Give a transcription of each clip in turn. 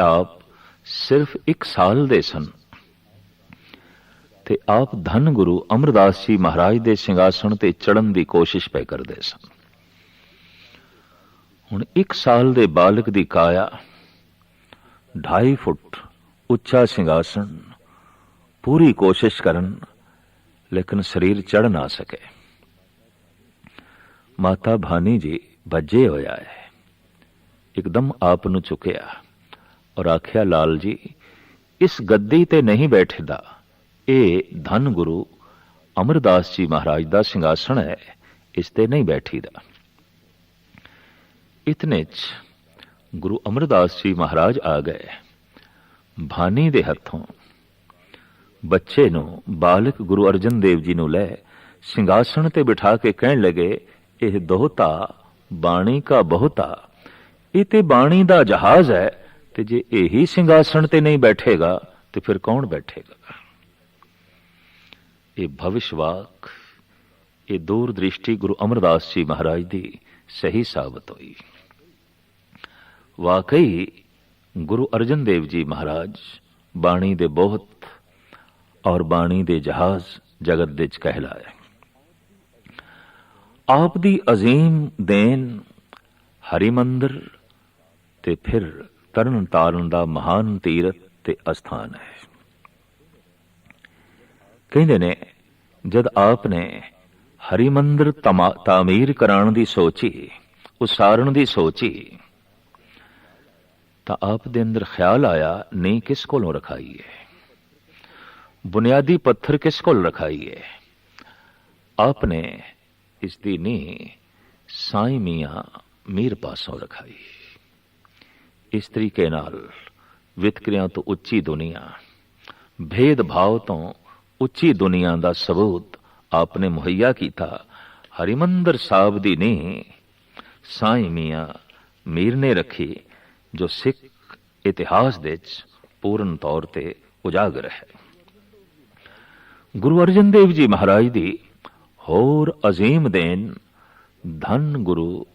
ਆਪ ਸਿਰਫ 1 ਸਾਲ ਦੇ ਸਨ। ਤੇ ਆਪ ਧੰਨ ਗੁਰੂ ਅਮਰਦਾਸ ਜੀ ਮਹਾਰਾਜ ਦੇ ਸਿੰਘਾਸਣ ਤੇ ਚੜਨ ਦੀ ਕੋਸ਼ਿਸ਼ ਪੈ ਕਰਦੇ ਸਨ। ਹੁਣ 1 ਸਾਲ ਦੇ ਬਾਲਕ ਦੀ ਕਾਇਆ 2.5 ਫੁੱਟ ਉੱਚਾ ਸਿੰਘਾਸਣ, ਪੂਰੀ ਕੋਸ਼ਿਸ਼ ਕਰਨ, ਲੇਕਿਨ ਸਰੀਰ ਚੜ ਨਾ ਸਕੇ। ਮਾਤਾ ਭਾਨੀ ਜੀ ਵੱਜੇ ਹੋਇਆ ਹੈ। ਇੱਕਦਮ ਆਪ ਨੂੰ ਚੁੱਕਿਆ। ਔਰ ਆਖਿਆ, ਲਾਲ ਜੀ, ਇਸ ਗੱਦੀ ਤੇ ਨਹੀਂ ਬੈਠਦਾ। ਇਹ ਧੰਨ ਗੁਰੂ, ਅਮਰਦਾਸ ਜੀ ਮਹਾਰਾਜ ਦਾ ਸਿੰਘਾਸਣ ਹੈ, ਇਸ ਤੇ ਨਹੀਂ ਬੈਠੀਦਾ। ਇਤਨੇ ਚ ਗੁਰੂ ਅਮਰਦਾਸ ਜੀ ਮਹਾਰਾਜ ਆ ਗਏ, ਭਾਨੀ ਦੇ ਹੱਥੋਂ। ਬੱਚੇ ਨੂੰ, ਬਾਲਕ ਗੁਰੂ ਅਰਜਨ ਦੇਵ ਜੀ ਨੂੰ ਲੈ, ਸਿੰਘਾਸਣ ਤੇ ਬਿਠਾ ਕੇ ਕਹਿਣ ਲੱਗੇ, ਇਹ ਦੋਹਤਾ ਬਾਣੀ ਕਾ ਬਹੁਤਾ, ਇਹ ਤੇ ਬਾਣੀ ਦਾ ਜਹਾਜ਼ ਹੈ ਤੇ ਜੇ ਇਹੀ ਸਿੰਘਾਸਣ ਤੇ ਨਹੀਂ ਬੈਠੇਗਾ, ਤੇ ਫਿਰ ਕੌਣ ਬੈਠੇਗਾ? ਇਹ ਭਵਿਸ਼ਵਾਕ, ਇਹ ਦੂਰ ਦ੍ਰਿਸ਼ਟੀ ਗੁਰੂ ਅਮਰਦਾਸ ਜੀ ਮਹਾਰਾਜ ਦੀ ਸਹੀ ਸਾਬਤ ਹੋਈ। ਵਾਕਈ, ਗੁਰੂ ਅਰਜਨ ਦੇਵ ਜੀ ਮਹਾਰਾਜ ਬਾਣੀ ਦੇ ਬਹੁਤ ਔਰ ਬਾਣੀ ਦੇ ਜਹਾਜ਼ ਜਗਤ ਦੇ ਚ ਕਹਿਲਾਏ। ਆਪ ਦੀ ਅਜ਼ੀਮ ਦੇਨ ਹਰੀ ਮੰਦਰ ਤੇ ਫਿਰ ਤਰਨ ਤਾਰਨ ਦਾ ਮਹਾਨ ਤੀਰਥ ਤੇ ਅਸਥਾਨ ਹੈ। ਕਹਿੰਦੇ ਨੇ, ਜਦ ਆਪ ਨੇ ਹਰੀ ਮੰਦਰ ਤਾਮੀਰ ਕਰਾਉਣ ਦੀ ਸੋਚੀ ਉਸਾਰਨ ਦੀ ਸੋਚੀ, ਤਾਂ ਆਪ ਦੇ ਅੰਦਰ ਖਿਆਲ ਆਇਆ, ਨਹੀਂ ਕਿਸ ਕੋਲੋਂ ਰਖਾਈਏ ਬੁਨਿਆਦੀ ਪੱਥਰ ਕਿਸ ਕੋਲ ਰਖਾਈਏ ਆਪ ਨੇ ਇਸ ਦੀ ਨੀ ਸਾਈ ਮੀਆਂ ਮੀਰ ਪਾਸੋਂ ਰਖਾਈ। ਇਸ ਤਰੀਕੇ ਨਾਲ ਵਿਤਕਰਿਆਂ ਤੋਂ ਉੱਚੀ ਦੁਨੀਆ ਭੇਦ ਭਾਵ ਤੋਂ ਉੱਚੀ ਦੁਨੀਆ ਦਾ ਸਬੂਤ ਆਪਨੇ ਮੁਹੱਈਆ ਕੀਤਾ। ਹਰਿਮੰਦਰ ਸਾਹਿਬ ਦੀ ਨੀ ਸਾਈ ਮੀਆਂ ਮੀਰ ਨੇ ਰੱਖੀ, ਜੋ ਸਿੱਖ ਇਤਿਹਾਸ ਦੇ ਵਿੱਚ ਪੂਰਨ ਤੌਰ ਤੇ ਉਜਾਗਰ ਹੈ। ਗੁਰੂ ਅਰਜਨ ਦੇਵ ਜੀ ਮਹਾਰਾਜ ਦੀ ਹੋਰ ਅਜ਼ੀਮ ਦੇਨ ਧੰਨ ਗੁਰੂ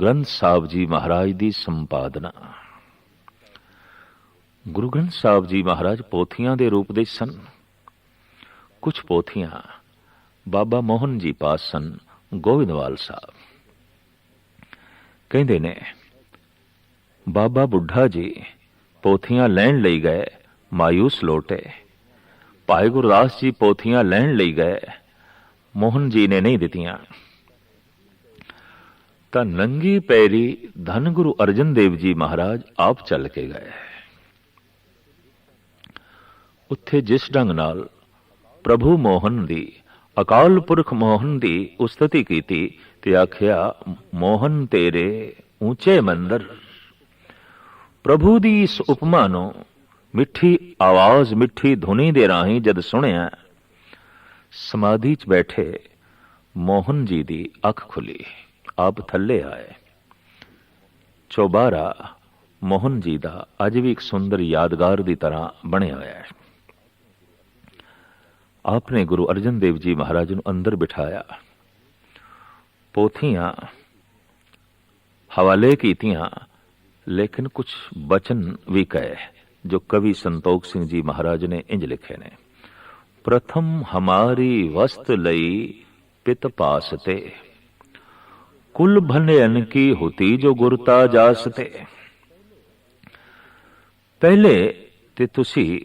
ਗ੍ਰੰਥ ਸਾਹਿਬ ਜੀ ਮਹਾਰਾਜ ਦੀ ਸੰਪਾਦਨਾ। ਗੁਰੂ ਗ੍ਰੰਥ ਸਾਹਿਬ ਜੀ ਮਹਾਰਾਜ ਪੋਥੀਆਂ ਦੇ ਰੂਪ ਦੇ ਸਨ। ਕੁਝ ਪੋਥੀਆਂ ਬਾਬਾ ਮੋਹਨ ਜੀ ਪਾਸ ਸਨ ਗੋਬਿੰਦਵਾਲ ਸਾਹਿਬ। ਕਹਿੰਦੇ ਨੇ, ਬਾਬਾ ਬੁੱਢਾ ਜੀ, ਪੋਥੀਆਂ ਲੈਣ ਲਈ ਗਏ ਮਾਇੂਸ ਲੋਟੇ। ਭਾਈ ਗੁਰਦਾਸ ਜੀ ਪੋਥੀਆਂ ਲੈਣ ਲਈ ਗਏ, ਮੋਹਨ ਜੀ ਨੇ ਨਹੀਂ ਦਿੱਤੀਆਂ। ਤਾਂ ਨੰਗੀ ਪੈਰੀ ਧੰਨ ਗੁਰੂ ਅਰਜਨ ਦੇਵ ਜੀ ਮਹਾਰਾਜ ਆਪ ਚੱਲ ਕੇ ਗਏ। ਉੱਥੇ ਜਿਸ ਢੰਗ ਨਾਲ ਪ੍ਰਭੂ ਮੋਹਨ ਦੀ, ਅਕਾਲ ਪੁਰਖ ਮੋਹਨ ਦੀ ਉਸਤਤੀ ਕੀਤੀ ਤੇ ਆਖਿਆ, ਮੋਹਨ ਤੇਰੇ ਉੱਚੇ ਮੰਦਰ। ਪ੍ਰਭੂ ਦੀ ਇਸ ਉਪਮਾ ਨੂੰ ਮਿੱਠੀ ਆਵਾਜ਼, ਮਿੱਠੀ ਧੁਨੀ ਦੇ ਰਾਹੀਂ ਜਦ ਸੁਣਿਆ, ਸਮਾਧੀ 'ਚ ਬੈਠੇ ਮੋਹਨ ਜੀ ਦੀ ਅੱਖ ਖੁੱਲੀ, ਆਪ ਥੱਲੇ ਆਏ। ਚੋਬਾਰਾ ਮੋਹਨ ਜੀ ਦਾ ਅੱਜ ਵੀ ਇੱਕ ਸੁੰਦਰ ਯਾਦਗਾਰ ਦੀ ਤਰ੍ਹਾਂ ਬਣਿਆ ਹੋਇਆ ਹੈ। ਆਪਨੇ ਗੁਰੂ ਅਰਜਨ ਦੇਵ ਜੀ ਮਹਾਰਾਜ ਨੂੰ ਅੰਦਰ ਬਿਠਾਇਆ ਪੋਥੀਆਂ ਹਵਾਲੇ ਕੀਤੀਆਂ ਲੇਕਿਨ ਕੁਝ ਬਚਨ ਵੀ ਕਹੇ ਜੋ ਕਵੀ ਸੰਤੋਖ ਸਿੰਘ ਜੀ ਮਹਾਰਾਜ ਨੇ ਇੰਜ ਲਿਖੇ ਨੇ ਪ੍ਰਥਮ ਹਮਾਰੀ ਵਸਤ ਲਈ ਪਿਤ ਪਾਸਤੇ ਕੁਲ ਭਨਯਨ ਕੀ ਹੋਤੀ ਜੋ ਗੁਰਤਾ ਜਾਸਤੇ ਪਹਿਲੇ ਤੇ ਤੁਸੀਂ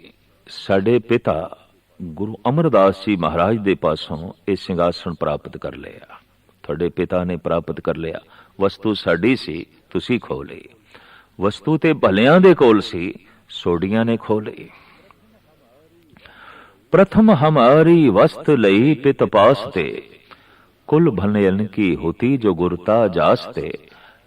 ਸਾਡੇ ਪਿਤਾ ਗੁਰੂ ਅਮਰਦਾਸ ਜੀ ਮਹਾਰਾਜ ਦੇ ਪਾਸੋਂ ਇਹ ਸਿੰਘਾਸਣ ਪ੍ਰਾਪਤ ਕਰ ਲਿਆ। ਤੁਹਾਡੇ ਪਿਤਾ ਨੇ ਪ੍ਰਾਪਤ ਕਰ ਲਿਆ। ਵਸਤੂ ਸਾਡੀ ਸੀ, ਤੁਸੀਂ ਖੋ ਲਈ। ਵਸਤੂ ਤੇ ਭਲਿਆਂ ਦੇ ਕੋਲ ਸੀ ਸੋਡੀਆਂ ਨੇ ਖੋ ਲਈ। ਪ੍ਰਥਮ ਹਮਾਰੀ ਵਸਤ ਲਈ ਪਿਤ ਪਾਸਤੇ। ਕੁਲ ਭਨਯਨ ਕੀ ਹੋਤੀ ਜੋ ਗੁਰਤਾ ਜਾਸਤੇ।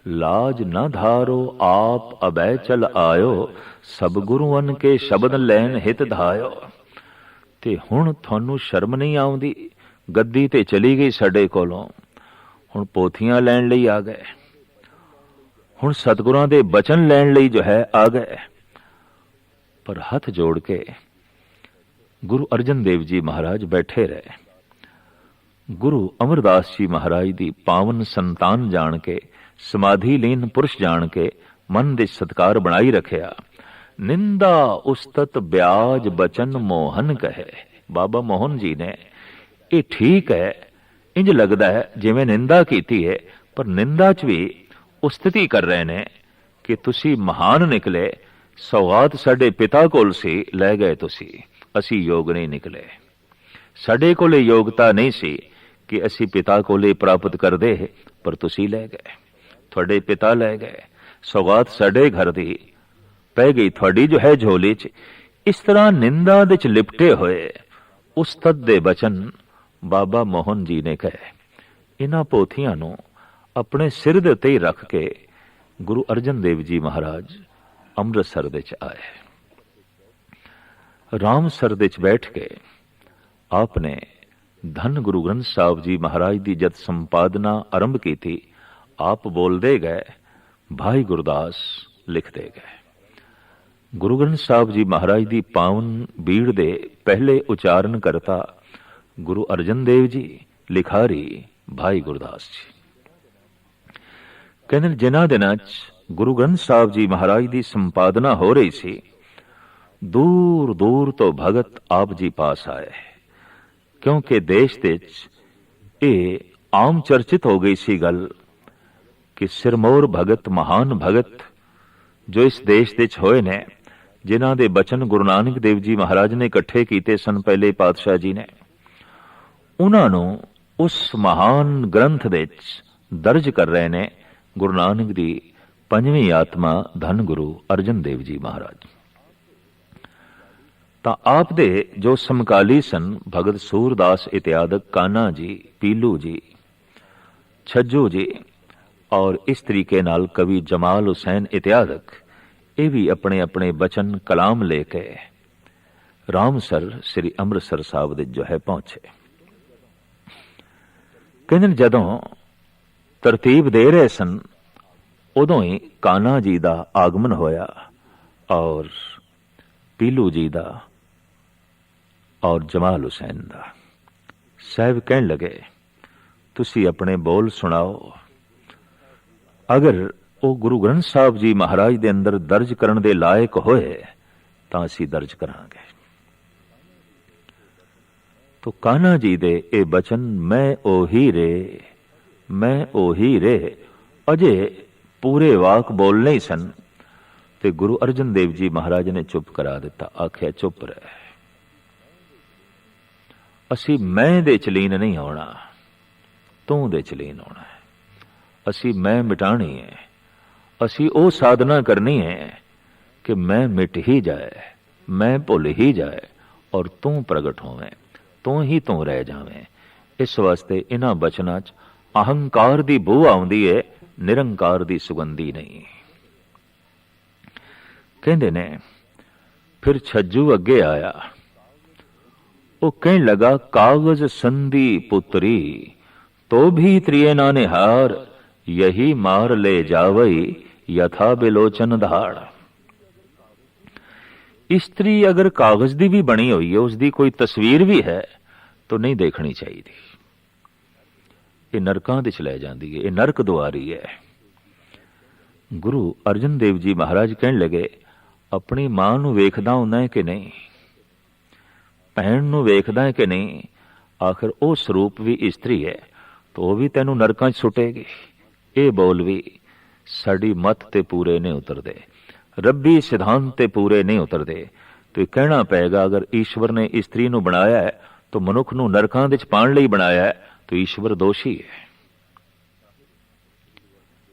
ਲਾਜ ਨਾ ਧਾਰੋ, ਆਪ ਅਬੈ ਚਲ ਆਇਓ। ਸਭ ਗੁਰੂਆਂ ਕੇ ਸ਼ਬਦ ਲੈਣ ਹਿਤ ਧਾਇਓ। ਤੇ ਹੁਣ ਤੁਹਾਨੂੰ ਸ਼ਰਮ ਨਹੀਂ ਆਉਂਦੀ? ਗੱਦੀ ਤੇ ਚਲੀ ਗਈ ਸਾਡੇ ਕੋਲੋਂ। ਹੁਣ ਪੋਥੀਆਂ ਲੈਣ ਲਈ ਆ ਗਏ। ਹੁਣ ਸਤਿਗੁਰਾਂ ਦੇ ਬਚਨ ਲੈਣ ਲਈ ਜੋ ਹੈ, ਆ ਗਏ। ਪਰ ਹੱਥ ਜੋੜ ਕੇ ਗੁਰੂ ਅਰਜਨ ਦੇਵ ਜੀ ਮਹਾਰਾਜ ਬੈਠੇ ਰਹੇ। ਗੁਰੂ ਅਮਰਦਾਸ ਜੀ ਮਹਾਰਾਜ ਦੀ ਪਾਵਨ ਸੰਤਾਨ ਜਾਣ ਕੇ, ਸਮਾਧੀ ਲੀਨ ਪੁਰਸ਼ ਜਾਣ ਕੇ ਮਨ ਦੇ ਸਤਕਾਰ ਬਣਾਈ ਰੱਖਿਆ। ਨਿੰਦਾ ਉਸਤਤ ਬਿਆਜ ਬਚਨ ਮੋਹਨ ਕਹੇ। ਬਾਬਾ ਮੋਹਨ ਜੀ ਨੇ, ਇਹ ਠੀਕ ਹੈ, ਇੰਜ ਲੱਗਦਾ ਹੈ ਜਿਵੇਂ ਨਿੰਦਾ ਕੀਤੀ ਹੈ, ਪਰ ਨਿੰਦਾ 'ਚ ਵੀ ਉਸਤਤੀ ਕਰ ਰਹੇ ਨੇ ਕਿ ਤੁਸੀਂ ਮਹਾਨ ਨਿਕਲੇ, ਸੌਗਾਤ ਸਾਡੇ ਪਿਤਾ ਕੋਲ ਸੀ, ਲੈ ਗਏ ਤੁਸੀਂ, ਅਸੀਂ ਯੋਗ ਨਹੀਂ ਨਿਕਲੇ। ਸਾਡੇ ਕੋਲੇ ਯੋਗਤਾ ਨਹੀਂ ਸੀ ਕਿ ਅਸੀਂ ਪਿਤਾ ਕੋਲੇ ਪ੍ਰਾਪਤ ਕਰਦੇ, ਪਰ ਤੁਸੀਂ ਲੈ ਗਏ। ਤੁਹਾਡੇ ਪਿਤਾ ਲੈ ਗਏ, ਸੌਗਾਤ ਸਾਡੇ ਘਰ ਦੀ ਪੈ ਗਈ ਤੁਹਾਡੀ ਜੋ ਹੈ ਝੋਲੀ 'ਚ, ਇਸ ਤਰ੍ਹਾਂ ਨਿੰਦਾ ਦੇ ਚ ਲਿਪਟੇ ਹੋਏ। ਉਸਤਤ ਦੇ ਬਚਨ ਬਾਬਾ ਮੋਹਨ ਜੀ ਨੇ ਕਹੇ। ਇਹਨਾਂ ਪੋਥੀਆਂ ਨੂੰ ਆਪਣੇ ਸਿਰ ਦੇ ਉੱਤੇ ਹੀ ਰੱਖ ਕੇ ਗੁਰੂ ਅਰਜਨ ਦੇਵ ਜੀ ਮਹਾਰਾਜ ਅੰਮ੍ਰਿਤਸਰ ਦੇ ਚ ਆਏ। ਰਾਮਸਰ ਦੇ ਚ ਬੈਠ ਕੇ ਆਪ ਨੇ ਧੰਨ ਗੁਰੂ ਗ੍ਰੰਥ ਸਾਹਿਬ ਜੀ ਮਹਾਰਾਜ ਦੀ ਜਦ ਸੰਪਾਦਨਾ ਆਰੰਭ ਕੀਤੀ, ਆਪ ਬੋਲਦੇ ਗਏ, ਭਾਈ ਗੁਰਦਾਸ ਲਿਖਦੇ ਗਏ। ਗੁਰੂ ਗ੍ਰੰਥ ਸਾਹਿਬ ਜੀ ਮਹਾਰਾਜ ਦੀ ਪਾਵਨ ਬੀੜ ਦੇ ਪਹਿਲੇ ਉਚਾਰਨ ਕਰਤਾ ਗੁਰੂ ਅਰਜਨ ਦੇਵ ਜੀ, ਲਿਖਾਰੀ ਭਾਈ ਗੁਰਦਾਸ ਜੀ। ਕਹਿੰਦੇ ਜਿਨ੍ਹਾਂ ਦਿਨਾਂ 'ਚ ਗੁਰੂ ਗ੍ਰੰਥ ਸਾਹਿਬ ਜੀ ਮਹਾਰਾਜ ਦੀ ਸੰਪਾਦਨਾ ਹੋ ਰਹੀ ਸੀ, ਦੂਰ ਦੂਰ ਤੋਂ ਭਗਤ ਆਪ ਜੀ ਪਾਸ ਆਏ। ਕਿਉਂਕਿ ਦੇਸ਼ ਦੇ ਵਿੱਚ ਇਹ ਆਮ ਚਰਚਿਤ ਹੋ ਗਈ ਸੀ ਗੱਲ ਕਿ ਸਿਰਮੌਰ ਭਗਤ, ਮਹਾਨ ਭਗਤ ਜੋ ਇਸ ਦੇਸ਼ ਦੇ ਵਿੱਚ ਹੋਏ ਨੇ ਜਿਨ੍ਹਾਂ ਦੇ ਬਚਨ ਗੁਰੂ ਨਾਨਕ ਦੇਵ ਜੀ ਮਹਾਰਾਜ ਨੇ ਇਕੱਠੇ ਕੀਤੇ ਸਨ ਪਹਿਲੇ ਪਾਤਸ਼ਾਹ ਜੀ ਨੇ। ਉਹਨਾਂ ਨੂੰ ਉਸ ਮਹਾਨ ਗ੍ਰੰਥ ਦੇ ਵਿੱਚ ਦਰਜ ਕਰ ਰਹੇ ਨੇ ਗੁਰੂ ਨਾਨਕ ਦੀ ਪੰਜਵੀਂ ਆਤਮਾ ਧੰਨ ਗੁਰੂ ਅਰਜਨ ਦੇਵ ਜੀ ਮਹਾਰਾਜ। ਤਾਂ ਆਪ ਦੇ ਜੋ ਸਮਕਾਲੀ ਸਨ, ਭਗਤ ਸੂਰਦਾਸ ਇਤਿਆਦਕ ਕਾਨਾ ਜੀ, ਪੀਲੂ ਜੀ, ਛੱਜੂ ਜੀ ਔਰ ਇਸ ਤਰੀਕੇ ਨਾਲ ਕਵੀ ਜਮਾਲ ਹੁਸੈਨ ਇਤਿਆਦਕ ਇਹ ਵੀ ਆਪਣੇ ਆਪਣੇ ਬਚਨ ਕਲਾਮ ਲੈ ਕੇ ਰਾਮਸਰ ਸ੍ਰੀ ਅੰਮ੍ਰਿਤਸਰ ਸਾਹਿਬ ਦੇ ਜੋ ਹੈ ਪਹੁੰਚੇ। ਕਹਿੰਦੇ ਨੇ, ਜਦੋਂ ਤਰਤੀਬ ਦੇ ਰਹੇ ਸਨ, ਉਦੋਂ ਹੀ ਕਾਨਾ ਜੀ ਦਾ ਆਗਮਨ ਹੋਇਆ ਔਰ ਪੀਲੂ ਜੀ ਦਾ ਔਰ ਜਮਾਲ ਹੁਸੈਨ ਦਾ। ਸਾਹਿਬ ਕਹਿਣ ਲਗੇ, ਤੁਸੀਂ ਆਪਣੇ ਬੋਲ ਸੁਣਾਓ। ਅਗਰ ਉਹ ਗੁਰੂ ਗ੍ਰੰਥ ਸਾਹਿਬ ਜੀ ਮਹਾਰਾਜ ਦੇ ਅੰਦਰ ਦਰਜ ਕਰਨ ਦੇ ਲਾਇਕ ਹੋਏ, ਤਾਂ ਅਸੀਂ ਦਰਜ ਕਰਾਂਗੇ। ਤੋ ਕਾਨਾ ਜੀ ਦੇ ਇਹ ਬਚਨ, ਮੈਂ ਉਹੀ ਰੇ, ਮੈਂ ਉਹੀ ਰੇ, ਅਜੇ ਪੂਰੇ ਵਾਕ ਬੋਲ ਨਹੀਂ ਸਨ। ਤੇ ਗੁਰੂ ਅਰਜਨ ਦੇਵ ਜੀ ਮਹਾਰਾਜ ਨੇ ਚੁੱਪ ਕਰਾ ਦਿੱਤਾ, ਆਖਿਆ, ਚੁੱਪ ਰਹਿ। ਅਸੀਂ ਮੈਂ ਦੇ ਚਲੀਨ ਨਹੀਂ ਆਉਣਾ, ਤੂੰ ਦੇ ਚਲੀਨ ਆਉਣਾ ਅਸੀਂ ਮੈਂ ਮਿਟਾਣੀ ਹੈ। ਅਸੀਂ ਉਹ ਸਾਧਨਾ ਕਰਨੀ ਹੈ ਕਿ ਮੈਂ ਮਿਟ ਹੀ ਜਾਏ, ਮੈਂ ਭੁੱਲ ਹੀ ਜਾਏ ਔਰ ਤੂੰ ਪ੍ਰਗਟ ਹੋਵੇਂ, ਤੂੰ ਹੀ ਤੂੰ ਰਹਿ ਜਾਵੇਂ। ਇਸ ਵਾਸਤੇ ਇਹਨਾਂ ਬਚਨਾਂ 'ਚ ਅਹੰਕਾਰ ਦੀ ਬੂ ਆਉਂਦੀ ਹੈ ਨਿਰੰਕਾਰ ਦੀ ਸੁਗੰਧੀ ਨਹੀਂ। ਕਹਿੰਦੇ ਨੇ, ਫਿਰ ਛੱਜੂ ਅੱਗੇ ਆਇਆ। ਉਹ ਕਹਿਣ ਲਗਾ, ਕਾਗਜ਼ ਸੰਧੀ ਪੁੱਤਰੀ, ਤੋ ਵੀ ਤ੍ਰਿਏ ਨਾ ਨਿਹਾਰ, ਯਹੀ ਮਾਰ ਲੈ ਜਾਵਈ ਯਥਾ ਬਿਲੋਚਨ ਧਾੜ। ਇਸਤਰੀ ਅਗਰ ਕਾਗਜ਼ ਦੀ ਵੀ ਬਣੀ ਹੋਈ ਹੈ ਉਸ ਦੀ ਕੋਈ ਤਸਵੀਰ ਵੀ ਹੈ, ਤਾਂ ਨਹੀਂ ਦੇਖਣੀ ਚਾਹੀਦੀ। ਇਹ ਨਰਕਾਂ ਦੇ ਚ ਲੈ ਜਾਂਦੀ ਹੈ, ਇਹ ਨਰਕ ਦੁਆਰੀ ਹੈ। ਗੁਰੂ ਅਰਜਨ ਦੇਵ ਜੀ ਮਹਾਰਾਜ ਕਹਿਣ ਲਗੇ, ਆਪਣੀ ਮਾਂ ਨੂੰ ਵੇਖਦਾ ਹੁੰਦਾ ਹੈ ਕਿ ਨਹੀਂ? ਭੈਣ ਨੂੰ ਵੇਖਦਾ ਹੈ ਕਿ ਨਹੀਂ? ਆਖਰ ਉਹ ਸਰੂਪ ਵੀ ਇਸਤਰੀ ਹੈ, ਤਾਂ ਉਹ ਵੀ ਤੈਨੂੰ ਨਰਕਾਂ 'ਚ ਸੁੱਟੇਗੀ। ਇਹ ਬੋਲ ਵੀ ਸਾਡੀ ਮਤ ਤੇ ਪੂਰੇ ਨਹੀਂ ਉਤਰਦੇ। ਰੱਬੀ ਸਿਧਾਂਤ ਤੇ ਪੂਰੇ ਨਹੀਂ ਉਤਰਦੇ। ਤੇ ਕਹਿਣਾ ਪਏਗਾ, ਅਗਰ ਈਸ਼ਵਰ ਨੇ ਇਸਤਰੀ ਨੂੰ ਬਣਾਇਆ ਹੈ, ਤਾਂ ਮਨੁੱਖ ਨੂੰ ਨਰਕਾਂ ਵਿੱਚ ਚ ਪਾਣ ਲਈ ਬਣਾਇਆ ਹੈ, ਤਾਂ ਈਸ਼ਵਰ ਦੋਸ਼ੀ ਹੈ।